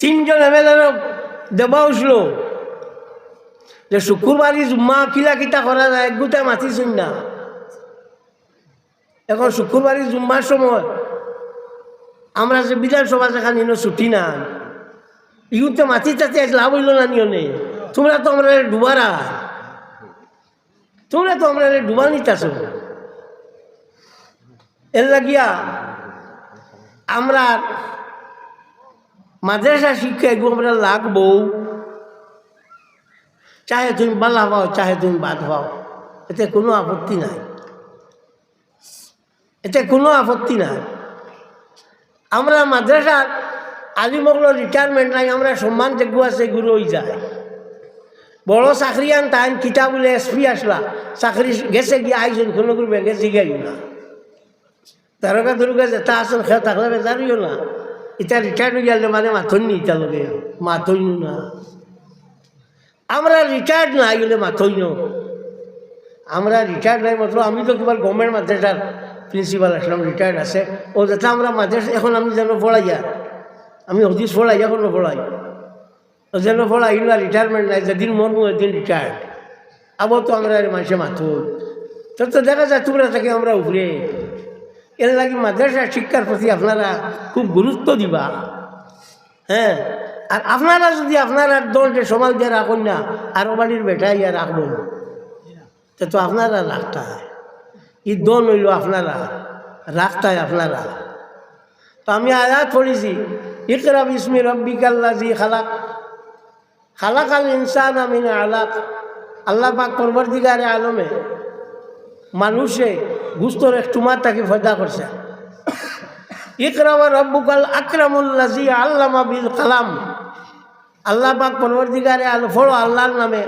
তিনজন এমএলএ দেবা উঠল। যে শুক্রবারই জুম্মা কিলা কিতা করা যায় গুটা মাতিছুন না। এখন শুক্রবারই জুম্মার সময়, আমরা যে বিধানসভা যেখানে নিল ছুটি না ইগুতে মাতি তাতে লাভ হইল না নিয়নে তোমরা তো আমরা ডুবারা। তোমরা তো আমরা ডুবা নিতেছ। এর লাগিয়া আমরা মাদ্রাসা শিক্ষা এগুলো আমরা লাগবো। চাহে তুমি বালা পাও, চাহে তুমি বাদ পাও। এতে কোনো আপত্তি নাই। এতে কোনো আপত্তি নাই। আমরা মাদ্রাসার আলিমগুলো রিটায়ারমেন্ট নাই, আমরা সম্মান যোগ্য আছে, গুরু হয়ে যায়। বড় চাকরি আন তাইন কিতা বলে এসপি আসলা। চাকরি গেছে গিয়ে আইসন, কোনো করবে গেছে গিয়ে না। তারকা দুর্গা যেটা আসল খেয়ে থাকলে বেজারিও না। এটা রিটায়ার্ড হয়ে গেলে মানে মাথন নি ইটা লগে। মাথইন না। আমরা রিটায়ার্ড না গেলে মাথইন আমরা রিটায়ার্ড নাই মাত্র আমি তো কিবার গভর্নমেন্ট মাদ্রাসার প্রিন্সিপাল আসলাম রিটায়ার্ড আছে। ও যেটা আমরা মাদ্রাসা এখন আমি যেন পড়াই আর আমি হদিস পড়াই এখনও পড়াই ও যেন পড়াই না রিটায়ারমেন্ট নাই, যেদিন মরবো একদিন রিটায়ার্ড। আবার তো আমরা মানুষে মাথুর তো তো দেখা যায় তোমরা থাকে, আমরা উপরে এর লাগে মাদ্রাসা শিক্ষার প্রতি আপনারা খুব গুরুত্ব দিবা। হ্যাঁ আর আপনারা যদি আপনারা দলটে সমাজ দিয়ে রাখুন না, আরও বাড়ির বেটাই আর রাখবেন তা তো আপনারা রাখতে হয় ই দল হইল আপনারা রাখতে আপনারা। তো আমি আয়াত পড়েছি ইকরা বিসমি রব্বিকাল্লাজি খালাক, খালাকাল ইনসান আমিন আলাক। আল্লাহ পাক পরবর্তীকারে আলমে মানুষে গুস্তর একটুমার তাকে ফয়দা করছে। ইকরামা রব্বুকাল আকরামুল্লাজি আল্লামা বিল কালাম। আল্লাহ পাক পরবর্তীকারে আলো ফলো আল্লাহর নামে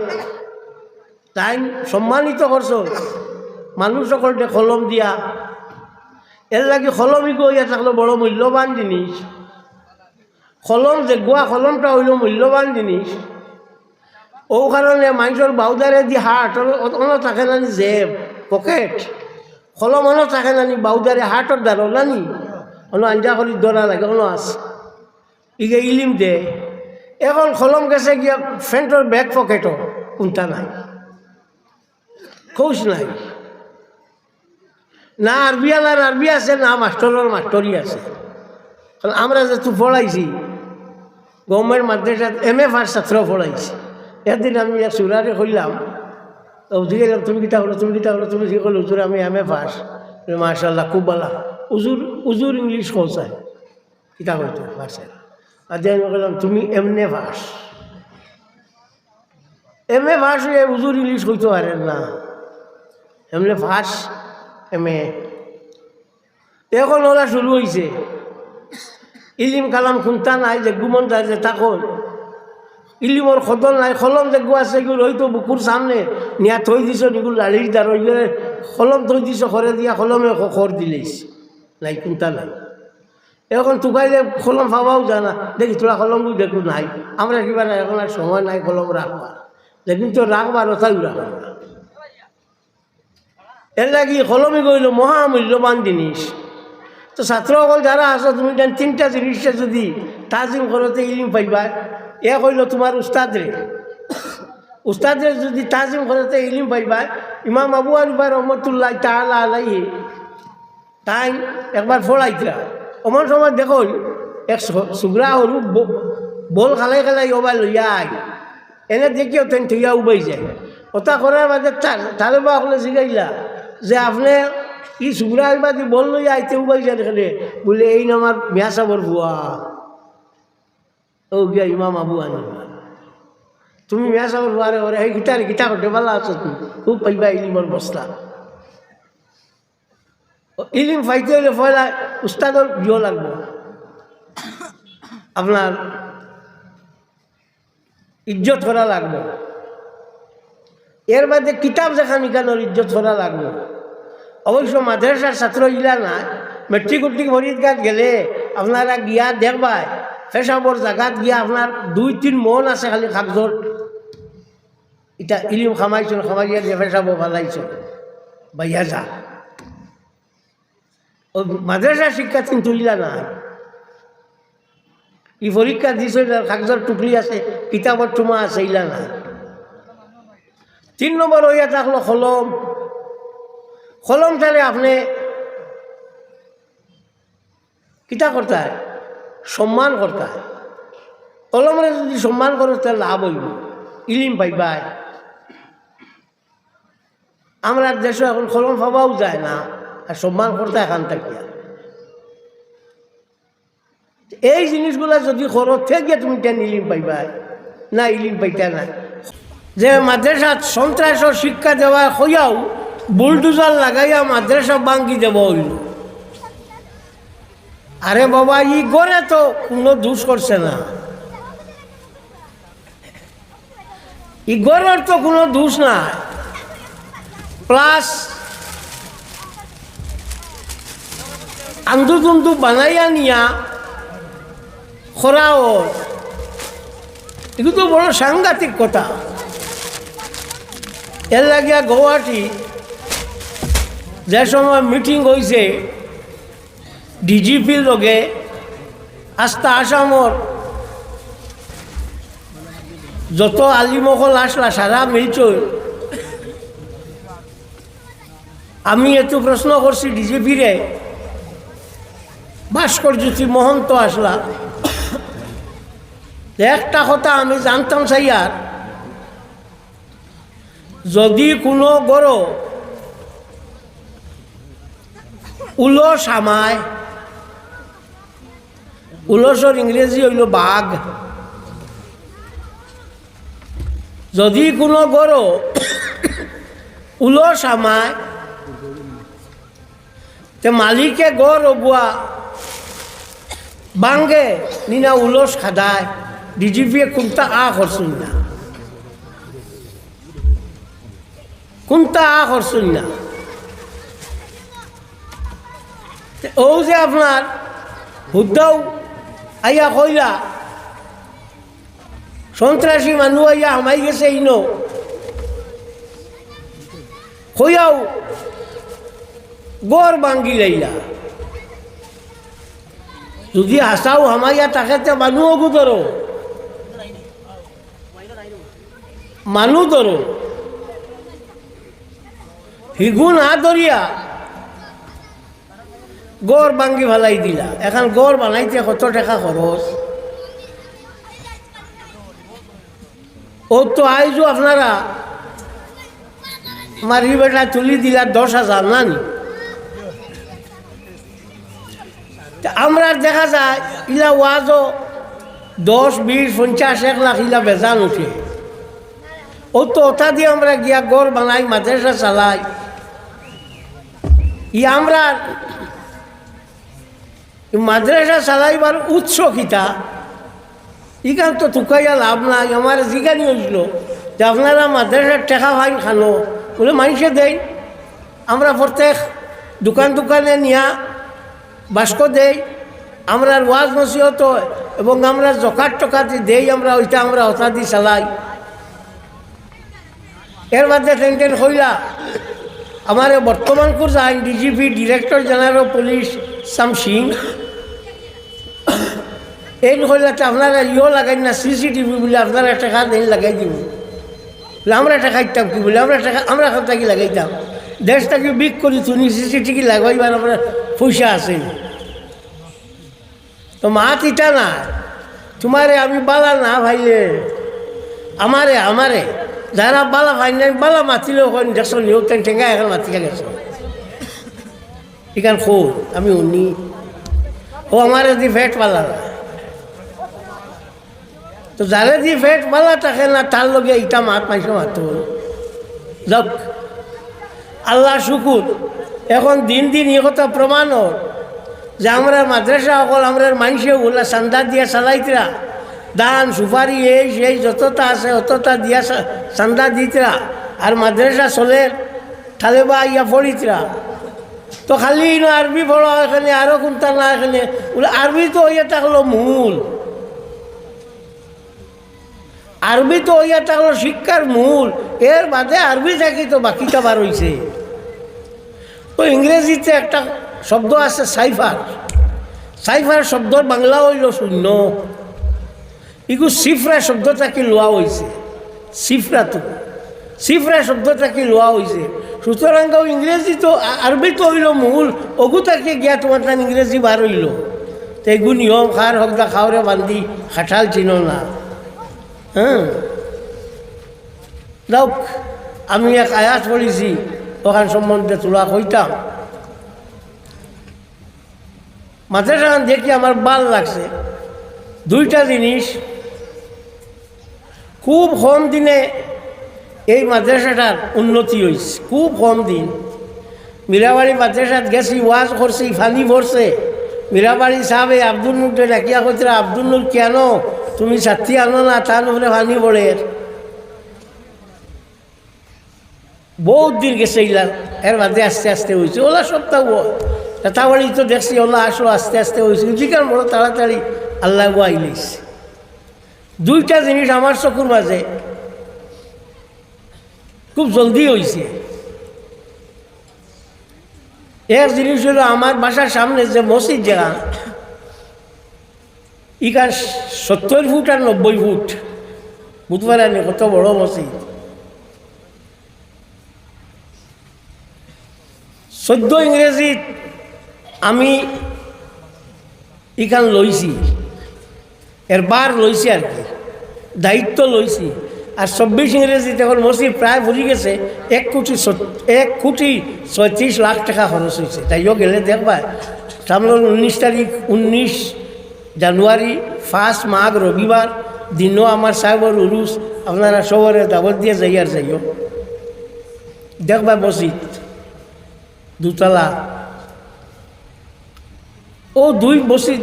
তাই সম্মানিত করছ। মানুষ সকলকে কলম দিয়া। এর লাগে কলমই গইয়া থাকল বড় মূল্যবান জিনিস। কলম যে গোয়া কলমটা হইল মূল্যবান জিনিস। ও কারণে মানুষের বাউদারে দি হাট অন্য থাকে নানি জেব, পকেট। কলম অন্য থাকে নানি বাউদারে হাটর দ্বারা নানি অন্য আঞ্জা কৰি দৰা লাগে অন্য আছে। ইগে ইলিম দে। এখন কলম গেছে গিয়া ফ্রেন্টর ব্যাক পকেটও কোনটা নাই? খোঁজ নাই। না আরবি আলার আরবি আছে, না মাস্টরের মাস্টরই আছে। কারণ আমরা যেহেতু পড়াইছি গভর্নমেন্ট মাদ্রাসাত এম এ ফার্স্ট ছাত্র পড়াইছি একদিন আমি এক সুরারে তো উঠে তুমি কিতা হলো তুমি কিতা হলো তুমি কি করল? উজুর আমি এম এ ফার্স্ট মার্শাল্লাহ খুব ভালো। উজুর উজুর ইংলিশ কৌশায় কিতা করতো ফার্স্টে আর যে আমি বললাম, তুমি এমনে ফার্স এম এ ফার্স উজুর ইংলিশ কইতে পারেন না। এমনি ফার্স এম এ এখন ওরা শুরু হয়েছে ইলিম কালাম খুন্তা নাই, যে গুমন যায় যে তখন ইলিমর খদল নাই কলম যে গো আছে এগুলো হয়তো বুকুর সামনে নিয়া থই দিছ এগুলো লাড়ির দ্বার কলম থই দিছ ঘরে দিয়া কলমে খর দিলেইস নাই কোনটা নাই। এখন তুকাইলে কলম পাবাও জানা। দেখি তোরা কলম দেখো নাই। আমরা কিবা নাই এখন আর সময় নাই কলম রাখবার লেকিন তো রাখবার ওটাই রাখবার এর লাগি কলমে গইল মহামূল্যবান জিনিস তো ছাত্রসকল যারা আছো, তুমি তিনটা জিনিসটা যদি তাজিম করতে ইলিম পাইবা। এ কইল তোমার উস্তাদরে। উস্তাদরে যদি তাজিম করতে ইলিম পাইবা, ইমাম আবু আনিবা রহমতুল্লাহ তাহলা আলাইহি, তাই একবার ফোড়াইতরা অমন সময় দেখো, এক সুগ্রা সরু বল খালাই খালাই ওবাই লইয়া আই। এনে দেখিও তেন থইয়া উবাই যায়। ওটা করার মাঝে তাহলে বা সকলে শিখাইলা যে আপনি ই সুগ্রা বাদি বল লইয়া আইতে উবাই যায় বলে, এই নামার মিয়া সাবর ভুয়া ও গিয়া ইমাম আবু আনিবা তুমি মিয়া সাবর ভুয়ারে ওরে এই গিটার গিটা পারলা আছো তুমি। খুব পাইবা ইলিমর বস্তা। ইলিম পাইতে হলে পয়লা উস্তাদর বিয় লাগবো। আপনার ইজ্জত করা লাগবে। এর বাদে কিতাব যেখান ইকানোর ইজ্জত করা লাগবে। অবশ্য মাদ্রাসার ছাত্র ইলা না মেট্রিক উট্রিক ভরিত গাত গেলে আপনারা গিয়া দেখবাই। ফেসাবর জাগাত গিয়া আপনার দুই তিন মন আছে খালি কাগজত এটা ইলিম খামাইছো খামাইয়া দিয়ে ফেসাব ভালাইছো বাইয়া যা। ও মাদ্রাসা শিক্ষা কিন্তু ইলা না ই পরীক্ষা দিছে কাগজর টুকলি আছে কিতাবর টুমা আছে, ইলা না তিন নম্বর হইয়া থাকল কলম কলম তাহলে আপনি কিতা করতে হয় সম্মান করতে কলমরে যদি সম্মান করো তাহলে লাভ হইব। ইলিম পাইবাই আমরা দেশে এখন কলম পাবাও যায় না আর সম্মান করতে এখান থেকে এই জিনিসগুলো যদি করো থেকে তুমি কেন ইলিম পাইবাই না, ইলিম পাইতা না যে মাদ্রাসাত সন্ত্রাসর শিক্ষা দেওয়া হইয়াও বুলডুজার লাগাইয়া মাদ্রাসা বাঙ্গি দেব হইল। আরে বাবা, ই গড়ে তো, কোনো দোষ করছে না। ই গড়ের তো কোনো দোষ নাই প্লাস আন্দু তুন্দু বানাইয়া নিয়া খরাও। এগুলো তো বড় সাংঘাতিক কথা। এর লাগিয়া গৌহাটি, যে সময় মিটিং হয়েছে ডিজিপির লগে আস্তা আসামর যত আলিমকল আসলা, সারা মিলছ আমি এত প্রশ্ন করছি ডিজিপিরে ভাস্কর জ্যোতি মহন্ত আসলা। একটা কথা আমি জানতাম সাইয়ার। যদি কোনো গরো উলস আমায় উলসর ইংরেজি হইল বাঘ। যদি কোনো গরো উলস আমায়, তে মালিকে গড় অগুয়া বাঙ্গে নিনা উলস খাদায়, ডিজিপিয়ে কোনটা আ করছুন না? কোনটা আ করছুন না? ও যে আপনার হুদ্দাও আইয়া কইলা, সন্ত্রাসী মানুষ আইয়া হামাই গেছে ইনো। কইয়াও, গড় বাঙ্গি লাইলা। যদি হাসাও হামাইয়া তাকে তে মানুষও ধরো মানুষ ধরো হিগু না ধরিয়া গড় বাঙ্গি ভালাই দিলা। এখন গড় বানাইতে কত টাকা খরচ? ও তো আইজো আপনারা মারি বেটা তুলি দিলা দশ হাজার না নি? আমরা দেখা যায়, ইলা ওয়াজও দশ, বিশ, পঞ্চাশ, এক লাখ ইলা বেজান উঠে। ও তো ওটা দিয়ে আমরা গিয়া গড় বানাই, মাদ্রাসা চালাই। ই আমরা মাদ্রাসা চালাইবার উৎস কিতা ইখান তো তুকাইয়া লাভ নাই, আমার জিগানি হয়েছিল যে আপনারা মাদ্রাসার টেকা ফাইন খানো, বলে মানুষে দেয় আমরা প্রত্যেক দোকান দোকানে নিয়া বাস্ক দেই, আমরা ওয়াজ নসিহত এবং আমরা জকাত টকাতি দেই, আমরা ওইটা আমরা হতা দি চালাই। এর মধ্যে টেন টেন হইলা, আমার বর্তমান আইন, ডিজিপি, ডিরেক্টর জেনারেল পুলিশ সাম সিং এই হইলে তো আপনারা ইও লাগাই না সিসিটিভি বলে আপনারা টাকা দিন লাগাই দিব। বলে আমরা টাকা দিতাম কি বলে, আমরা টাকা আমরা এখন থাকি লাগাইতাম দেশটাকে বিক করি তুমি সিসিটিভি লাগাইবার আমরা পয়সা আছে। তো মা তিতা না। তোমারে আমি বালা না ভাইলে। আমারে আমারে যারা বালা ভাই নাই, বালা মাতিলেও হয় দেখছ টেন টেঙ্গা এখন মাতিকে গেছো এখান খো আমি উনি ও আমারে দি ফেট পালা না। তো যারে দি ফেট মালা থাকে না, তার লগে ইটা মাত পাইছো মাত যাক আল্লাহ শুকুর। এখন দিন দিন এ কথা প্রমাণ হোক যে আমরা মাদ্রাসা অকল আমরা মানুষে ওগুলা চান্দা দিয়া চালাইতরা। দান, সুপারি, এই, সেই, যতটা আছে, অতটা দিয়া চান্দা দিতরা। আর মাদ্রাসা চলে তাহলে বা ইয়া পড়িতরা। তো খালি আরবি পড়া, এখানে আরও কোনটা না, এখানে। আরবি তো ইয়ে থাকল মূল। আরবি তো ইয়া থাকল শিক্ষার মূল। এর বাদে আরবি থাকি তো বাকিটা বার হইছে। তো ইংরেজিতে একটা শব্দ আছে সাইফার। সাইফার শব্দ বাংলা হইল শূন্য। ইগু সিফরা শব্দটাকে লোয়া হয়েছে সিফরা তো। সিফরা শব্দটাকে লোয়া হয়েছে সুতরাং ইংরেজি তো আরবি তো হইল মূল। অগুতাকে গিয়া তোমার ইংরেজি বার হইল। তো এগু নিয়ম, খার হকদা খাওয়ারে বান্ধি খাটাল চিন না। হ্যাঁ। আমি এক আয়াত পড়েছি, ওখান সম্বন্ধে তোলা কইতাম। মাথাটা দেখি আমার ভালো লাগছে। দুইটা জিনিস, খুব কম দিনে এই মাদ্রাসাটার উন্নতি হয়েছে খুব কম দিন। মীরাবাড়ি মাদ্রাসাত গেছি, ওয়াজ করছি, ফানি ভরছে মীরাবাড়ি সাহেবে আব্দুল নুরকে ডাকিয়া করছিল আব্দুল নুর কেন তুমি ছাত্রী আনো না তার উপরে ফানি পড়ে বহুত দিন গেছে ইলা এর বাদে আস্তে আস্তে হয়েছে ওলা সপ্তাহ তাড়াতাড়ি তো দেখছি ওলা আসো, আস্তে আস্তে হয়েছে জিকার বড় তাড়াতাড়ি আল্লাহ আইলিস দুইটা জিনিস আমার চকুর মাঝে খুব জলদি হয়েছে এক জিনিস হলো আমার বাসার সামনে যে মসজিদ জায়গা ইকার সত্তর ফুট আর নব্বই ফুট। বুধবার আনি কত বড় মসজিদ চৈধ্য ইংরেজিত আমি ইখান লইছি এরবার লইছি আর কি। দায়িত্ব লইছি আর চব্বিশ ইংরেজিত এখন মসজিদ প্রায় ভরি গেছে। এক কোটি এক কোটি ছয়ত্রিশ লাখ টাকা খরচ হয়েছে তাইও গেলে দেখবা। সামনে উনিশ তারিখ উনিশ জানুয়ারি ফার্স্ট মাঘ রবিবার দিনও আমার সাহেবর উরুস আপনারা সবরে দাবত দিয়ে যাই আর যাইও দেখবা মসজিদ দুতলা। ও দুই মসজিদ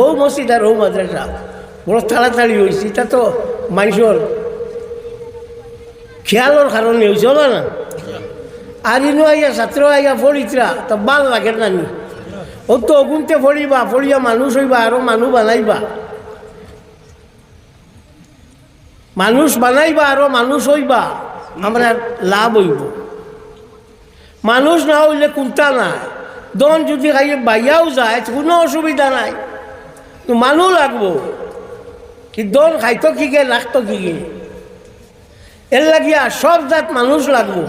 হৌ মসজিদ আর হৌ মাদ্রাসা বড় তাড়াতাড়ি হয়েছে এটা তো মানুষের খেয়ালের কারণে হয়েছে না? আর ইনো আইয়া ছাত্র আইয়া পড়িতরা তো বাল লাগে না নি? ও তো অগুনতে পড়িবা পড়িয়া মানুষ হইবা, আরও মানুষ বানাইবা। মানুষ বানাইবা, আরও মানুষ হইবা, আমরা লাভ হইব। মানুষ না হইলে কোনটা নাই। দন যদি খাইয়ে বাইয়াও যায়, কোনো অসুবিধা নাই। তো মানুষ লাগবো। কি দন খাইতো কি গে, লাগতো কি গে? এর লাগিয়া সব জাত মানুষ লাগবো।